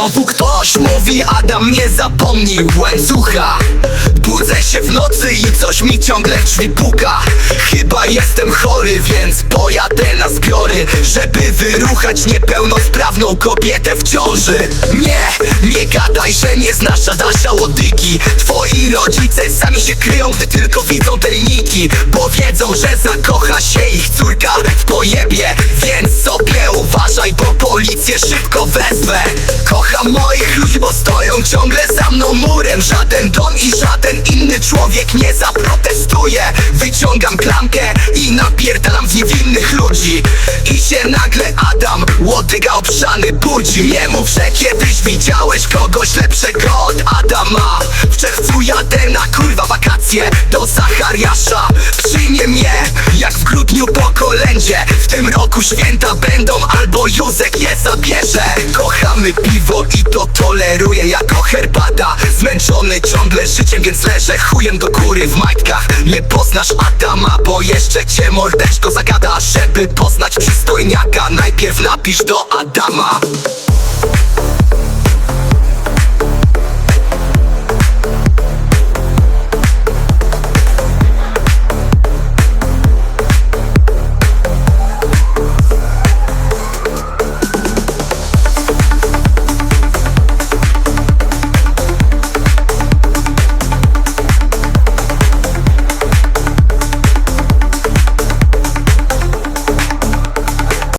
Ktoś mówi Adam nie zapomnij łańcucha Budzę się w nocy i coś mi ciągle drzwi puka. Chyba jestem chory, więc pojadę na zbiory. Żeby wyruchać niepełnosprawną kobietę w ciąży. Nie, nie gadaj, że nie znasz Adasia Łodygi. Twoi rodzice sami się kryją, gdy tylko widzą te linijki Bo wiedzą, że zakocha się ich córka w pojebie uważaj, bo policję szybko wezmę Kocham moich ludzi, bo stoją ciągle za mną murem. Żaden dom i żaden inny człowiek nie zaprotestuje. Wyciągam klamkę i napierdalam w niewinnych ludzi. I się nagle Adam, łodyga obszany budzi Nie mów, że kiedyś widziałeś kogoś lepszego od Adama. W czerwcu jadę na kurwa wakacje do Zachariasza. Przyjmie mnie jak w grudniu po kolędzie W tym roku święta będą albo Józek je zabierze. Kochamy piwo i to toleruję jako herbata. Zmęczony ciągle życiem, więc leżę chujem do góry w majtkach. Nie poznasz Adama, bo jeszcze cię mordeczko zagada. Żeby poznać przystojniaka, najpierw napisz do Adama